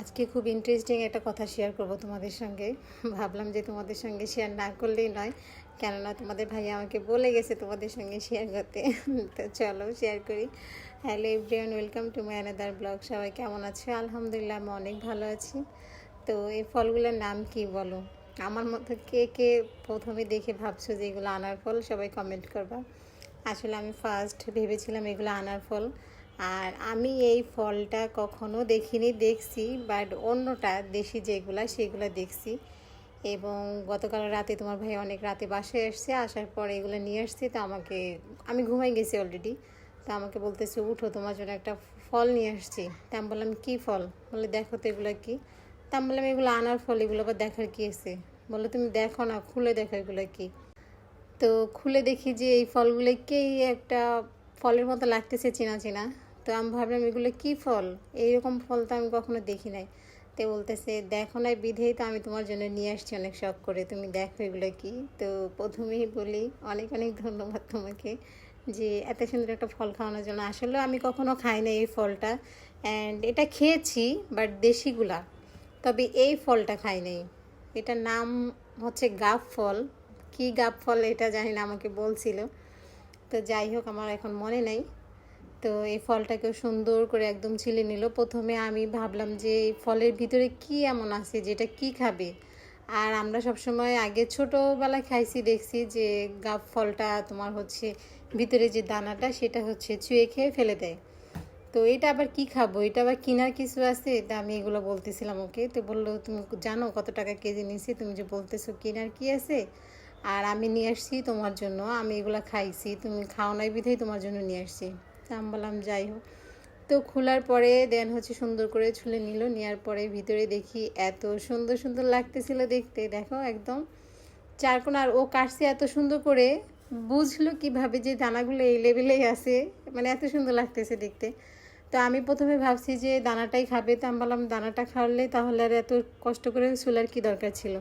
আজকে খুব ইন্টারেস্টিং একটা কথা শেয়ার করব তোমাদের সঙ্গে। ভাবলাম যে তোমাদের সঙ্গে শেয়ার না করলেই নয়, কেননা তোমাদের ভাই আমাকে বলে গেছে তোমাদের সঙ্গে শেয়ার করতে। তো চলো শেয়ার করি। Hello everyone welcome to my another blog সবাই কেমন আছো? আলহামদুলিল্লাহ, আমি অনেক ভালো আছি। তো এই ফলগুলোর নাম কি বলো? আমার মতো কে কে প্রথমে দেখে ভাবছ যে এগুলো আনার ফল? সবাই কমেন্ট করবা। আসলে আমি ফার্স্ট ভেবেছিলাম এগুলো আনার ফল। আর আমি এই ফলটা কখনো দেখিনি, দেখছি বাট অন্যটা দেশি যেগুলা, সেগুলো দেখছি। এবং গতকাল রাতে তোমার ভাই অনেক রাতে বাসায় এসছে, আসার পর এগুলো নিয়ে আসছে, তো আমাকে, আমি ঘুমাই গেছি অলরেডি তো আমাকে বলতেছে, উঠো, তোমার জন্য একটা ফল নিয়ে আসছি। তা আমি বললাম, কী ফল? বলে, দেখো তো এগুলো কী। তা আমি বললাম, এগুলো আনার ফল, এগুলো আবার দেখার কী আছে? বলে, তুমি দেখো না, খুলে দেখো এগুলো কী। তো খুলে দেখি যে এই ফলগুলোকেই একটা ফলের মতো লাগতেছে, চেনা চেনা। তো আমি ভাবলাম, এগুলো কি ফল? এইরকম ফল তো আমি কখনো দেখি নাই। তো বলতেছে, দেখো না বিধেই তো আমি তোমার জন্য নিয়ে আসছি অনেক শখ করে, তুমি দেখো এগুলো কি? তো প্রথমেই বলি, অনেক অনেক ধন্যবাদ তোমাকে যে এত সুন্দর একটা ফল খাওয়ানোর জন্য। আসলে আমি কখনো খাই না এই ফলটা অ্যান্ড এটা খেয়েছি বাট দেশিগুলা, তবে এই ফলটা খাই নাই। এটার নাম হচ্ছে গাব ফল। কি গাব ফল এটা জানি না, আমাকে বলছিল। তো যাই হোক, আমার এখন মনে নেই। তো এই ফলটাকেও সুন্দর করে একদম ছিলে নিল। প্রথমে আমি ভাবলাম যে এই ফলের ভিতরে কি এমন আছে যেটা কি খাবে? আর আমরা সবসময় আগে ছোটোবেলায় খাইছি, দেখছি যে গাব ফলটা তোমার হচ্ছে ভিতরে যে দানাটা সেটা হচ্ছে চুয়ে খেয়ে ফেলে দেয়। তো এটা আবার কি খাব? এটা আবার কিনার কিছু আছে? তা আমি এগুলো বলতেছিলাম ওকে। তো বলল, তুমি জানো কত টাকা কেজি নিছি তুমি যে বলতেছো কিনার কি আছে? আর আমি নিয়ে আসছি তোমার জন্য। আমি এগুলো খাইছি। তুমি খাও নাই বিধাই তোমার জন্য নিয়ে আসছি। তা আমি বললাম, যাই হোক। তো খোলার পরে দেন হচ্ছে সুন্দর করে ছুলে নিল। নেওয়ার পরে ভিতরে দেখি এত সুন্দর সুন্দর লাগতেছিল দেখতে। দেখো একদম চারকোনা আর ও কাটছে এত সুন্দর করে। বুঝলো কীভাবে যে দানাগুলো এই লেভেলেই আছে। মানে এত সুন্দর লাগতেছে দেখতে। তো আমি প্রথমে ভাবছি যে দানাটাই খাবে। তো আমি বললাম, দানাটা খাওয়ালে তাহলে আর এত কষ্ট করে চুলার কি দরকার ছিল?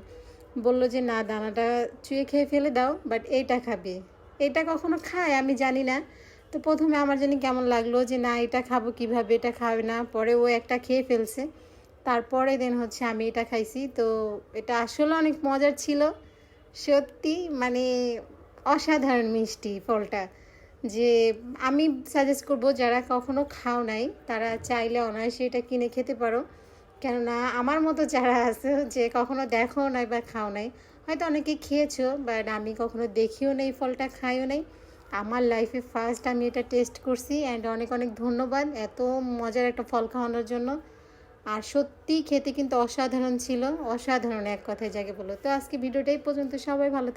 বলল যে, না, দানাটা চুয়ে খেয়ে ফেলে দাও, বাট এইটা খাবে। এটা কখনো খায়? আমি জানি না। তো প্রথমে আমার জানি কেমন লাগল যে, না, এটা খাব কীভাবে? এটা খাবে না। পরে ও একটা খেয়ে ফেলছে। তারপরে দেন হচ্ছে আমি এটা খাইছি। তো এটা আসলে অনেক মজার ছিল। সত্যি মানে অসাধারণ মিষ্টি ফলটা। যে আমি সাজেস্ট করব যারা কখনো খাও নাই, তারা চাইলে অনায়াসে এটা কিনে খেতে পারো। কেননা আমার মতো যারা আছে যে কখনো দেখো নাই বা খাও নাই, হয়তো অনেকে খেয়েছো, বাট আমি কখনো দেখিও নেই ফলটা খাইও নাই। আমার লাইফে ফার্স্ট আমি এটা টেস্ট করছি অ্যান্ড অনেক অনেক ধন্যবাদ। এত মজার একটা ফল খাওয়ানোর জন্য। আর সত্যি খেতে কিন্তু অসাধারণ ছিল। অসাধারণ এক কথায় যাকে বলো। তো আজকে ভিডিওটাই পর্যন্ত। সবাই ভালো